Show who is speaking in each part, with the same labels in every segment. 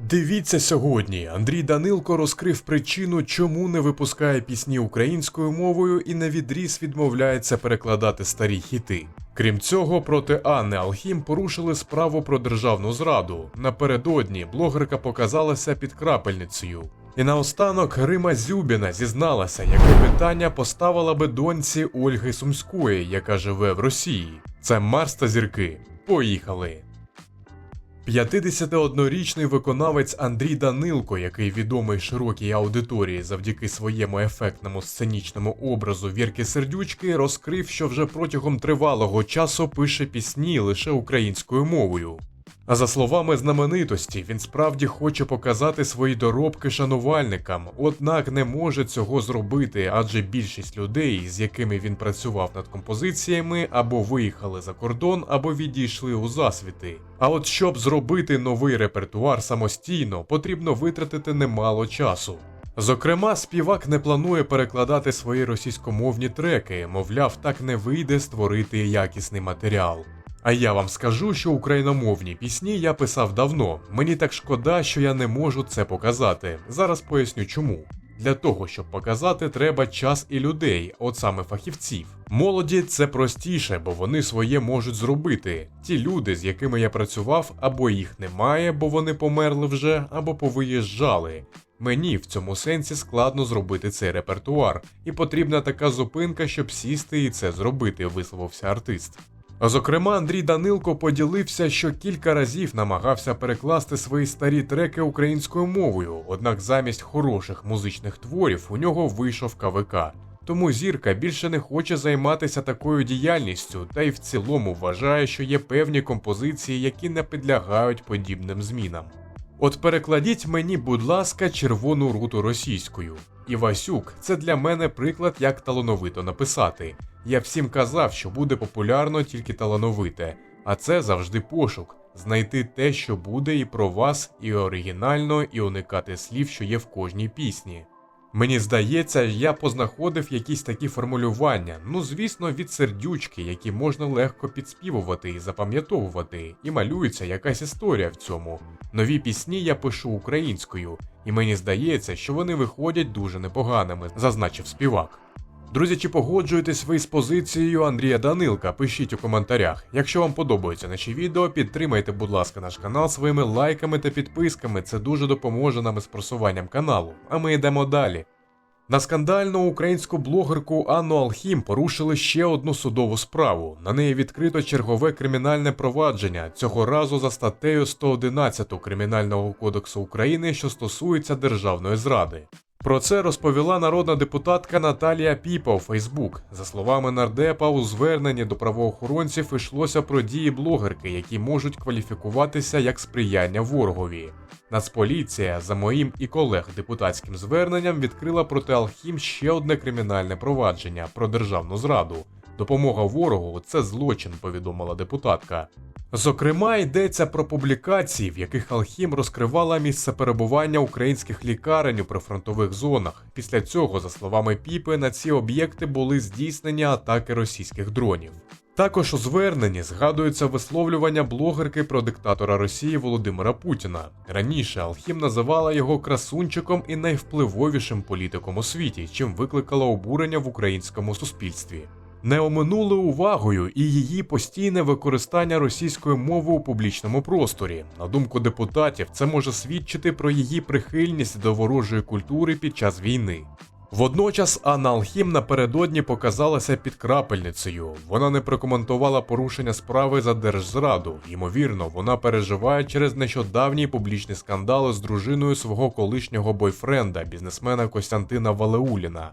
Speaker 1: Дивіться сьогодні. Андрій Данилко розкрив причину, чому не випускає пісні українською мовою і на відріз відмовляється перекладати старі хіти. Крім цього, проти Анни Алхім порушили справу про державну зраду. Напередодні блогерка показалася під крапельницею. І наостанок Рима Зюбіна зізналася, яке питання поставила би доньці Ольги Сумської, яка живе в Росії. Це Марс та зірки. Поїхали! 51-річний виконавець Андрій Данилко, який відомий широкій аудиторії завдяки своєму ефектному сценічному образу Вірки Сердючки, розкрив, що вже протягом тривалого часу пише пісні лише українською мовою. А за словами знаменитості, він справді хоче показати свої доробки шанувальникам, однак не може цього зробити, адже більшість людей, з якими він працював над композиціями, або виїхали за кордон, або відійшли у засвіти. А от щоб зробити новий репертуар самостійно, потрібно витратити немало часу. Зокрема, співак не планує перекладати свої російськомовні треки, мовляв, так не вийде створити якісний матеріал. А я вам скажу, що україномовні пісні я писав давно. Мені так шкода, що я не можу це показати. Зараз поясню чому. Для того, щоб показати, треба час і людей, от саме фахівців. Молоді це простіше, бо вони своє можуть зробити. Ті люди, з якими я працював, або їх немає, бо вони померли вже, або повиїжджали. Мені в цьому сенсі складно зробити цей репертуар, і потрібна така зупинка, щоб сісти і це зробити, висловився артист. Зокрема, Андрій Данилко поділився, що кілька разів намагався перекласти свої старі треки українською мовою, однак замість хороших музичних творів у нього вийшов КВК. Тому зірка більше не хоче займатися такою діяльністю, та й в цілому вважає, що є певні композиції, які не підлягають подібним змінам. От перекладіть мені, будь ласка, червону руту російською. Івасюк це для мене приклад, як талановито написати. Я всім казав, що буде популярно тільки талановите, а це завжди пошук знайти те, що буде і про вас, і оригінально, і уникати слів, що є в кожній пісні. Мені здається, я познаходив якісь такі формулювання, ну звісно, від сердючки, які можна легко підспівувати і запам'ятовувати, і малюється якась історія в цьому. Нові пісні я пишу українською, і мені здається, що вони виходять дуже непоганими, зазначив співак. Друзі, чи погоджуєтесь ви з позицією Андрія Данилка? Пишіть у коментарях. Якщо вам подобаються наші відео, підтримайте, будь ласка, наш канал своїми лайками та підписками. Це дуже допоможе нам із просуванням каналу. А ми йдемо далі. На скандальну українську блогерку Анну Алхім порушили ще одну судову справу. На неї відкрито чергове кримінальне провадження, цього разу за статтею 111 Кримінального кодексу України, що стосується державної зради. Про це розповіла народна депутатка Наталія Піпа у Фейсбук. За словами нардепа, у зверненні до правоохоронців йшлося про дії блогерки, які можуть кваліфікуватися як сприяння ворогові. Нацполіція за моїм і колег депутатським зверненням відкрила проти Алхім ще одне кримінальне провадження про державну зраду. Допомога ворогу це злочин, повідомила депутатка. Зокрема, йдеться про публікації, в яких Алхім розкривала місце перебування українських лікарень у прифронтових зонах. Після цього, за словами Піпи, на ці об'єкти були здійснені атаки російських дронів. Також у зверненні згадується висловлювання блогерки про диктатора Росії Володимира Путіна. Раніше Алхім називала його красунчиком і найвпливовішим політиком у світі, чим викликала обурення в українському суспільстві. Не оминули увагою і її постійне використання російської мови у публічному просторі. На думку депутатів, це може свідчити про її прихильність до ворожої культури під час війни. Водночас Анна Алхім напередодні показалася під крапельницею. Вона не прокоментувала порушення справи за держзраду. Ймовірно, вона переживає через нещодавній публічний скандал з дружиною свого колишнього бойфренда, бізнесмена Костянтина Валеуліна.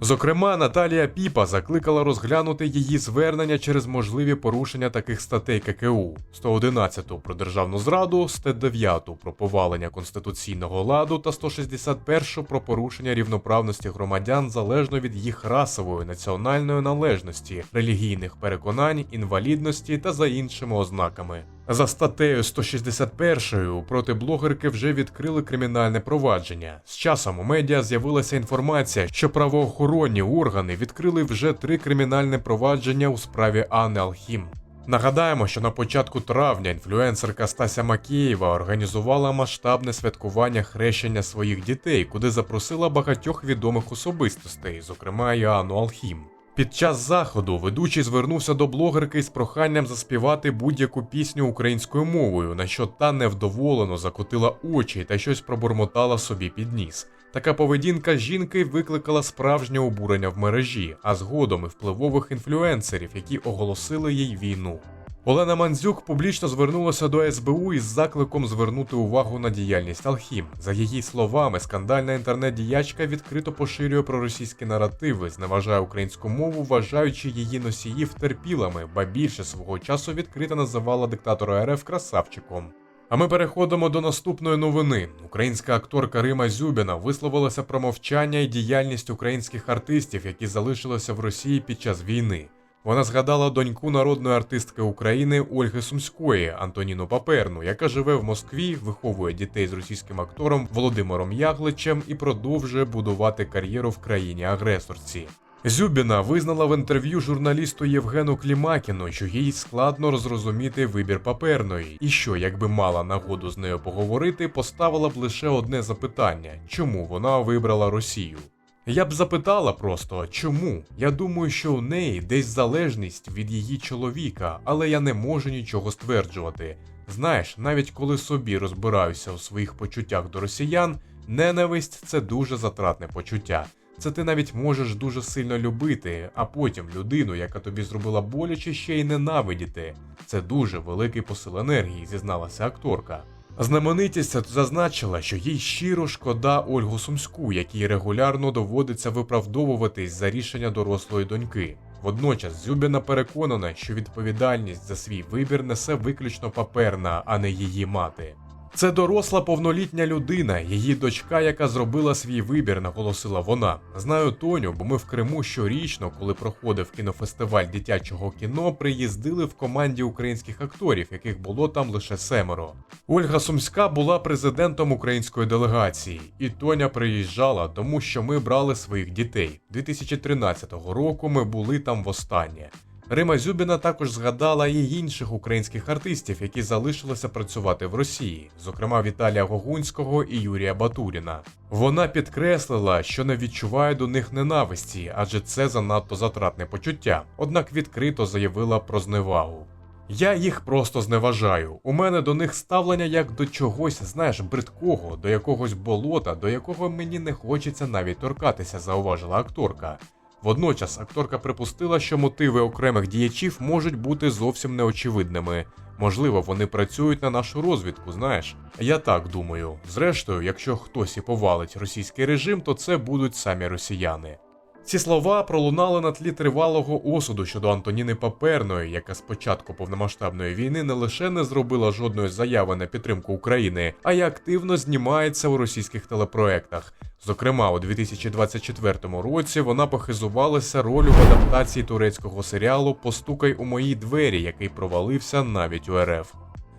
Speaker 1: Зокрема, Наталія Піпа закликала розглянути її звернення через можливі порушення таких статей ККУ: 111 про державну зраду, 109 про повалення конституційного ладу та 161 про порушення рівноправності громадян залежно від їх расової національної належності, релігійних переконань, інвалідності та за іншими ознаками. За статтею 161 проти блогерки вже відкрили кримінальне провадження. З часом у медіа з'явилася інформація, що правоохоронні органи відкрили вже три кримінальне провадження у справі Анни Алхім. Нагадаємо, що на початку травня інфлюенсерка Стася Макеєва організувала масштабне святкування хрещення своїх дітей, куди запросила багатьох відомих особистостей, зокрема Іоанну Алхім. Під час заходу ведучий звернувся до блогерки з проханням заспівати будь-яку пісню українською мовою, на що та невдоволено закотила очі та щось пробормотала собі під ніс. Така поведінка жінки викликала справжнє обурення в мережі, а згодом і впливових інфлюенсерів, які оголосили їй війну. Олена Мандзюк публічно звернулася до СБУ із закликом звернути увагу на діяльність Алхім. За її словами, скандальна інтернет-діячка відкрито поширює проросійські наративи, зневажає українську мову, вважаючи її носіїв терпілами, ба більше свого часу відкрито називала диктатора РФ красавчиком. А ми переходимо до наступної новини. Українська акторка Рима Зюбіна висловилася про мовчання і діяльність українських артистів, які залишилися в Росії під час війни. Вона згадала доньку народної артистки України Ольги Сумської Антоніну Паперну, яка живе в Москві, виховує дітей з російським актором Володимиром Ягличем і продовжує будувати кар'єру в країні-агресорці. Зюбіна визнала в інтерв'ю журналісту Євгену Клімакіну, що їй складно зрозуміти вибір паперної, і що, якби мала нагоду з нею поговорити, поставила б лише одне запитання: чому вона вибрала Росію? Я б запитала просто, чому? Я думаю, що у неї десь залежність від її чоловіка, але я не можу нічого стверджувати. Знаєш, навіть коли собі розбираюся у своїх почуттях до росіян, ненависть це дуже затратне почуття. Це ти навіть можеш дуже сильно любити, а потім людину, яка тобі зробила боляче, ще й ненавидіти. Це дуже великий посил енергії, зізналася акторка. Знаменитість зазначила, що їй щиро шкода Ольгу Сумську, якій регулярно доводиться виправдовуватись за рішення дорослої доньки. Водночас Зюбіна переконана, що відповідальність за свій вибір несе виключно паперна, а не її мати. Це доросла повнолітня людина, її дочка, яка зробила свій вибір, наголосила вона. Знаю Тоню, бо ми в Криму щорічно, коли проходив кінофестиваль дитячого кіно, приїздили в команді українських акторів, яких було там лише семеро. Ольга Сумська була президентом української делегації, і Тоня приїжджала, тому що ми брали своїх дітей. 2013 року ми були там востаннє. Рима Зюбіна також згадала і інших українських артистів, які залишилися працювати в Росії, зокрема Віталія Гогунського і Юрія Батуріна. Вона підкреслила, що не відчуває до них ненависті, адже це занадто затратне почуття, однак відкрито заявила про зневагу. Я їх просто зневажаю. У мене до них ставлення як до чогось, знаєш, бридкого, до якогось болота, до якого мені не хочеться навіть торкатися, зауважила акторка. Водночас акторка припустила, що мотиви окремих діячів можуть бути зовсім неочевидними. Можливо, вони працюють на нашу розвідку, знаєш. Я так думаю. Зрештою, якщо хтось і повалить російський режим, то це будуть самі росіяни. Ці слова пролунали на тлі тривалого осуду щодо Антоніни Паперної, яка з початку повномасштабної війни не лише не зробила жодної заяви на підтримку України, а й активно знімається у російських телепроектах. Зокрема, у 2024 році вона похизувалася ролью в адаптації турецького серіалу Постукай у мої двері, який провалився навіть у РФ.